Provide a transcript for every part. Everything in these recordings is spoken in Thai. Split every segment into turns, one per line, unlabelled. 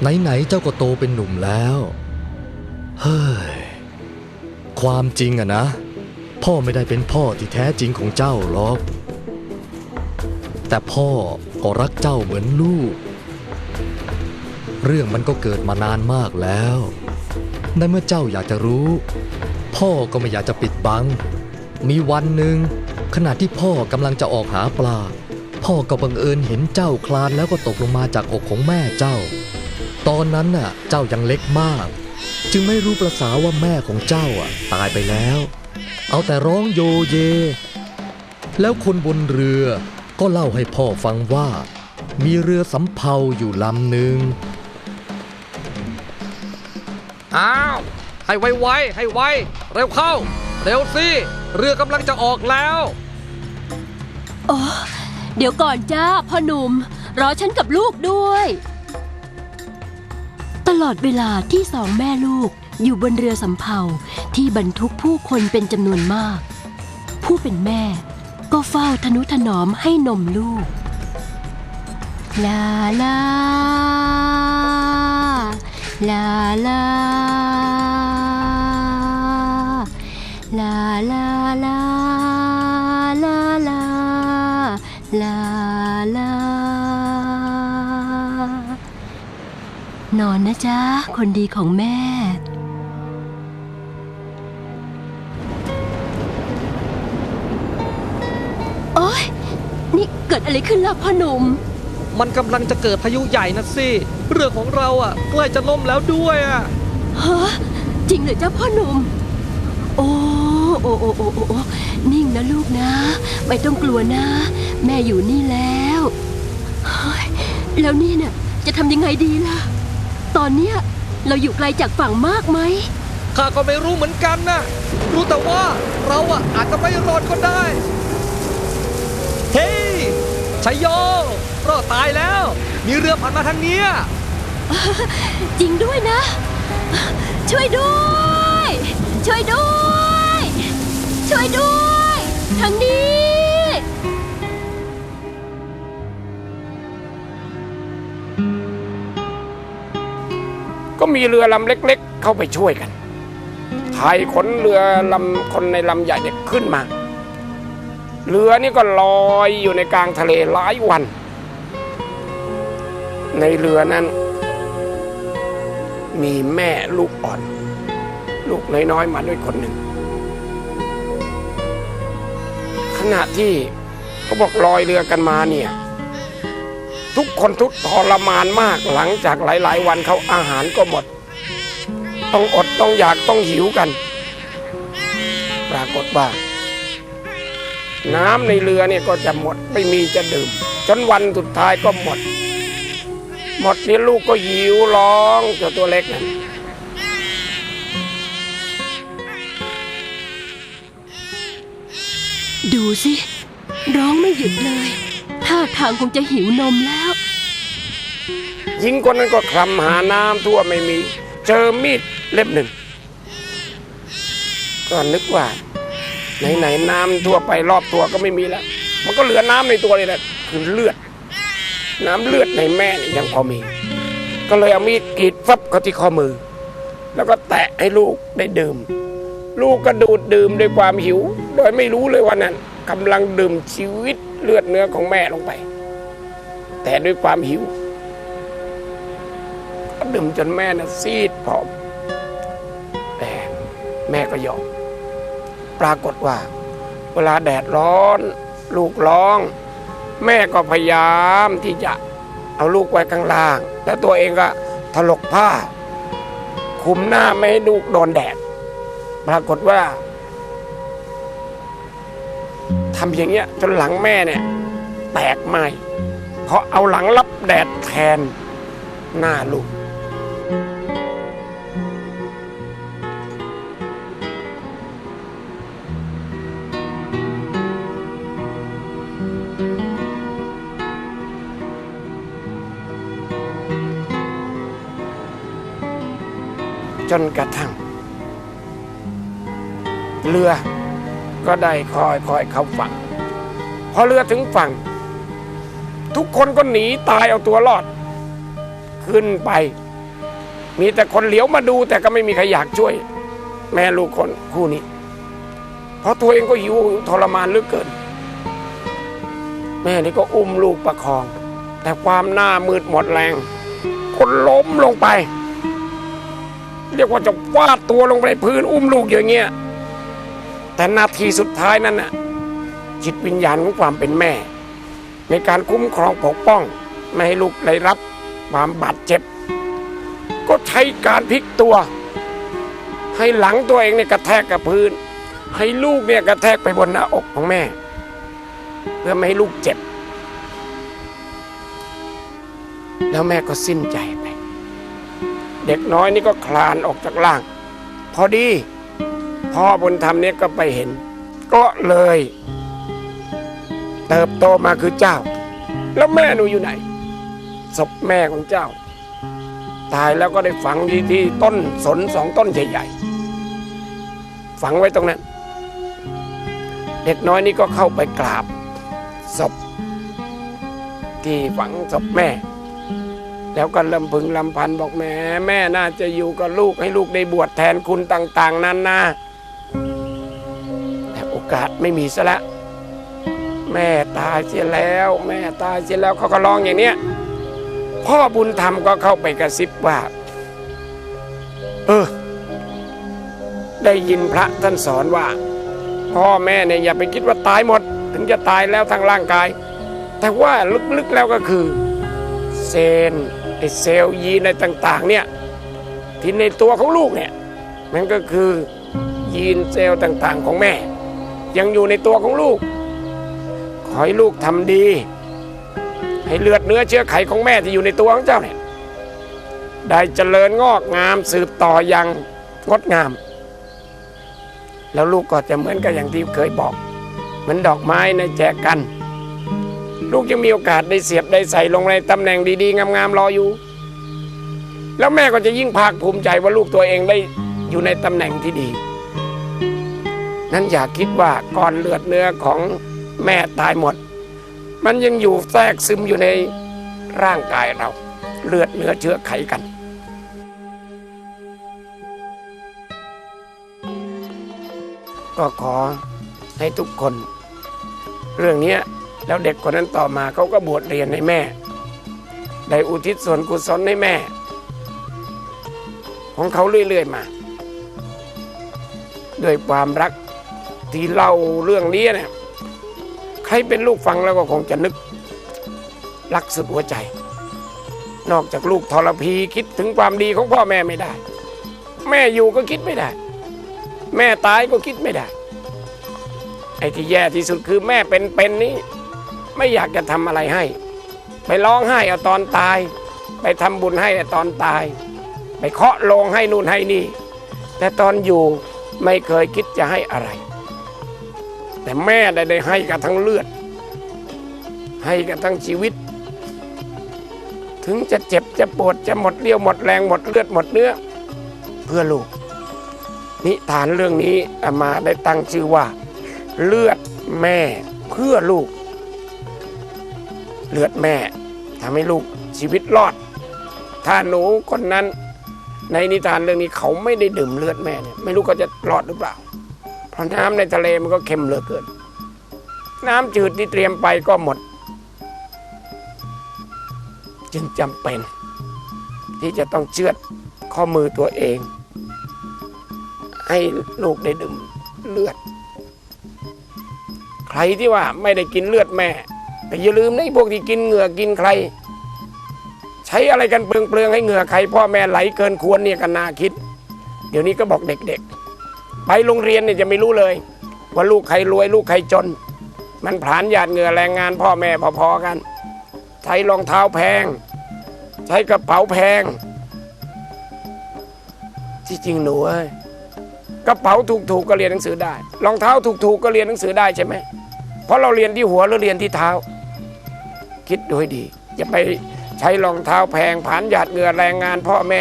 ไหนๆเจ้าก็โตเป็นหนุ่มแล้ว เฮ้ย ความจริงอะนะ พ่อไม่ได้เป็นพ่อที่แท้จริงของเจ้าหรอก แต่พ่อก็รักเจ้าเหมือนลูก เรื่องมันก็เกิดมานานมากแล้วในเมื่อเจ้าอยากจะรู้ พ่อก็ไม่อยากจะปิดบัง มีวันหนึ่งขณะที่พ่อกำลังจะออกหาปลา พ่อก็บังเอิญเห็นเจ้าคลานแล้วก็ตกลงมาจากอกของแม่เจ้า ตอนนั้นน่ะ เจ้ายังเล็กมาก จึงไม่รู้ประษาว่าแม่ของเจ้าอะ ตายไปแล้ว เอาแต่ร้องโยเย แล้วคนบนเรือก็เล่าให้พ่อฟังว่า มีเรือสำเภาอยู่ลำหนึ่ง
อ้าว ให้ไวๆให้ไว เร็วเข้า เร็วสิเรือกำลังจะออกแล้ว
โอ้เดี๋ยวก่อนจ้าพ่อหนุ่มรอฉันกับลูกด้วย ตลอดเวลาที่สองแม่ลูกอยู่บนเรือสำเภาที่บรรทุกผู้คนเป็นจำนวนมาก ผู้เป็นแม่ก็เฝ้าทนุถนอมให้นมลูก ลาลา ลาลา นอนนะจ๊ะ คนดีของแม่ โอ๊ย นี่เกิดอะไรขึ้นล่ะพ่อหนุ่ม
มันกำลังจะเกิดพายุใหญ่นะสิ เรือของเราอะใกล้จะล่มแล้วด้วยอะ
ฮะจริงเหรอจ้าพ่อหนุ่ม โอ้โอ้โอ้โอ้โอ้โอ้นิ่งนะลูกนะ ไม่ต้องกลัวนะ แม่อยู่นี่แล้วเฮ้ยแล้วนี่เนี่ยจะทำยังไงดีล่ะ ตอนเนี้ยเราอยู่ไกลจากฝั่งมากไหม
ข้าก็ไม่รู้เหมือนกันนะ รู้แต่ว่าเราอะอาจจะไม่รอดก็ได้ เฮ้ยชัยโยรอดตายแล้ว มีเรือผ่านมาทางเนี้ย
จริงด้วยนะ ช่วยด้วย ช่วยด้วย ช่วยด้วย ทางนี้
ก็มีเรือลำเล็กๆ เข้าไปช่วยกันไทยขนเรือลำคนในลำใหญ่เนี่ยขึ้นมา เรือนี่ก็ลอยอยู่ในกลางทะเลหลายวัน ในเรือนั้น มีแม่ลูกอ่อน ลูกน้อยๆมาด้วยคนหนึ่ง ขณะที่เขาบอกลอยเรือกันมาเนี่ย ทุกคนทุกทรมานมากหลังจากหลาย ๆ วันเขาอาหารก็หมด ต้องอดต้องอยากต้องหิวกัน ปรากฏว่า น้ำในเรือเนี่ยก็จะหมดไม่มีจะดื่ม จนวันสุดท้ายก็หมด หมดนี่ลูกก็หิวร้องเจ้าตัวเล็กนั่น
ดูสิ ร้องไม่หยุดเลย ทาทางคงจะหิวนมแล้ว
หญิงคนนั้นก็คลำหาน้ำทั่วไม่มี เจอมีดเล่มหนึ่ง ก็นึกว่า ไหนๆน้ำทั่วไปรอบตัวก็ไม่มีแล้ว มันก็เหลือน้ำในตัวเลยแหละคือเลือด น้ำเลือดในแม่นี่ยยังพอมี ก็เลยเอามีดกรีดฟับเข้าที่ข้อมือ แล้วก็แตะให้ลูกได้ดื่ม ลูกก็ดูดดื่มด้วยความหิว โดยไม่รู้เลยว่านั้นกำลังดื่มชีวิต เลือดเนื้อของแม่ลงไป แต่ด้วยความหิวก็ดื่มจนแม่น่ะซีดผอมแต่แม่ก็ยอมปรากฏว่า เวลาแดดร้อน ลูกร้อง แม่ก็พยายามที่จะเอาลูกไว้ข้างล่างแล้วตัวเองก็ถลกผ้า คุมหน้าไม่ให้ลูกโดนแดด ปรากฏว่า ทำอย่างเงี้ยจนหลังแม่เนี่ยแตกไหมเพราะเอาหลังรับแดดแทนหน้าลูกจนกระทั่งเรือ ก็ได้คอยคอยเข้าฝั่ง พอเรือถึงฝั่ง ทุกคนก็หนีตายเอาตัวรอด ขึ้นไป มีแต่คนเหลียวมาดูแต่ก็ไม่มีใครอยากช่วย แม่ลูกคนคู่นี้ เพราะตัวเองก็หิวทรมานเหลือเกิน แม่นี่ก็อุ้มลูกประคอง แต่ความหน้ามืดหมดแรง คนล้มลงไป เรียกว่าจะวาดตัวลงไปพื้นอุ้มลูกอย่างเงี้ย แต่นาทีสุดท้ายนั้นน่ะจิตวิญญาณของความเป็นแม่ ในการคุ้มครองปกป้อง ไม่ให้ลูกได้รับความบาดเจ็บ ก็ใช้การพลิกตัว ให้หลังตัวเองเนี่ยกระแทกกับพื้น ให้ลูกเนี่ยกระแทกไปบนหน้าอกของแม่ เพื่อไม่ให้ลูกเจ็บ แล้วแม่ก็สิ้นใจไป เด็กน้อยนี่ก็คลานออกจากล่าง พอดี พ่อบุญธรรมเนี่ยก็ไปเห็น ก็เลย เติบโตมาคือเจ้า แล้วแม่หนูอยู่ไหนศพแม่ของเจ้า ตายแล้วก็ได้ฝังที่ที่ต้นสนสองต้นใหญ่ๆฝังไว้ตรงนั้น เด็กน้อยนี่ก็เข้าไปกราบศพที่ฝังศพแม่ แล้วก็ลำพึงลำพันบอกแม่แม่น่าจะอยู่กับลูกให้ลูกได้บวชแทนคุณต่าง ๆ นั้นนะ อกาสไม่มีซะละแม่ตายเสียแล้ว แม่ตายเสียแล้วเขาก็ร้องอย่างเนี้ยพ่อบุญธรรมก็เข้าไปกระซิบว่า เออ ได้ยินพระท่านสอนว่า พ่อแม่เนี่ยอย่าไปคิดว่าตายหมด ถึงจะตายแล้วทางร่างกาย แต่ว่าลึกๆแล้วก็คือ เซนไอเซลล์ยีในต่างๆ เนี่ยที่ในตัวของลูกเนี่ยมันก็คือยีนเซลล์ต่างๆของแม่ ยังอยู่ในตัวของลูก ขอให้ลูกทำดี ให้เลือดเนื้อเชื้อไขของแม่ที่อยู่ในตัวของเจ้าเนี่ยได้เจริญงอกงามสืบต่ออย่างงดงาม แล้วลูกก็จะเหมือนกับอย่างที่เคยบอก เหมือนดอกไม้ในแจกกัน ลูกยังมีโอกาสได้เสียบได้ใส่ลงในตำแหน่งดีๆ งามๆรออยู่ แล้วแม่ก็จะยิ่งภาคภูมิใจว่าลูกตัวเองได้อยู่ในตำแหน่งที่ดี นั้นอย่าคิดว่าก่อนเลือดเนื้อของแม่ตายหมด มันยังอยู่แทรกซึมอยู่ในร่างกายเรา เลือดเนื้อเชื้อไขกันก็ขอให้ทุกคน เรื่องนี้แล้วเด็กคนนั้นต่อมาเขาก็บวชเรียนให้แม่ ได้อุทิศส่วนกุศลให้แม่ ของเขาเรื่อยๆมา ด้วยความรัก ที่เล่าเรื่องนี้เนี่ยใครเป็นลูกฟังแล้วก็คงจะนึกรักสุดหัวใจ นอกจากลูกทรพีคิดถึงความดีของพ่อแม่ไม่ได้ แม่อยู่ก็คิดไม่ได้ แม่ตายก็คิดไม่ได้ ไอ้ที่แย่ที่สุดคือแม่เป็นเป็นนี้ ไม่อยากจะทำอะไรให้ ไปร้องไห้เอาตอนตาย ไปทำบุญให้เอาตอนตาย ไปเคาะโลงให้นู่นให้นี่ แต่ตอนอยู่ไม่เคยคิดจะให้อะไร แต่แม่ได้ได้ให้กับทั้งเลือด ให้กับทั้งชีวิต ถึงจะเจ็บจะปวดจะหมดเรี่ยวหมดแรงหมดเลือดหมดเนื้อ เพื่อลูก นิทานเรื่องนี้อามาได้ตั้งชื่อว่า เลือดแม่เพื่อลูก เลือดแม่ทำให้ลูกชีวิตรอด ถ้าหนูคนนั้นในนิทานเรื่องนี้เขาไม่ได้ดื่มเลือดแม่เนี่ยไม่รู้เขาจะรอดหรือเปล่า ราะน้ำในทะเลมันก็เค็มเหลือเกิน น้ำจืดที่เตรียมไปก็หมด จึงจำเป็น ที่จะต้องเชือดข้อมือตัวเอง ให้ลูกได้ดื่มเลือด ใครที่ว่าไม่ได้กินเลือดแม่แต่อย่าลืมนะพวกที่กินเหงื่อกินใคร ใช้อะไรกันเปลืองๆให้เหงื่อใครพ่อแม่ไหลเกินควรเนี่ยกันนาคิด เดี๋ยวนี้ก็บอกเด็กๆ ไปโรงเรียนเนี่ยจะไม่รู้เลย ว่าลูกใครรวยลูกใครจน มันผลานหยาดเหงื่อแรงงานพ่อแม่พอๆกัน ใช้รองเท้าแพง ใช้กระเป๋าแพง ที่จริงหนูเอ้ยกระเป๋าถูกๆก็เรียนหนังสือได้ รองเท้าถูกๆก็เรียนหนังสือได้ใช่ไหมเพราะเราเรียนที่หัวหรือเรียนที่เท้า คิดดูให้ดีอย่าไปใช้รองเท้าแพงผ่านหยาดเหงื่อแรงงานพ่อแม่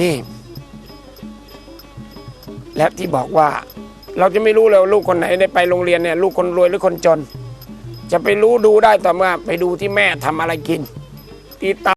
นี่ และที่บอกว่าเราจะไม่รู้เลยว่าลูกคนไหนได้ไปโรงเรียนเนี่ยลูกคนรวยหรือคนจน จะไปรู้ดูได้ต่อเมื่อไปดูที่แม่ทำอะไรกินที่ตา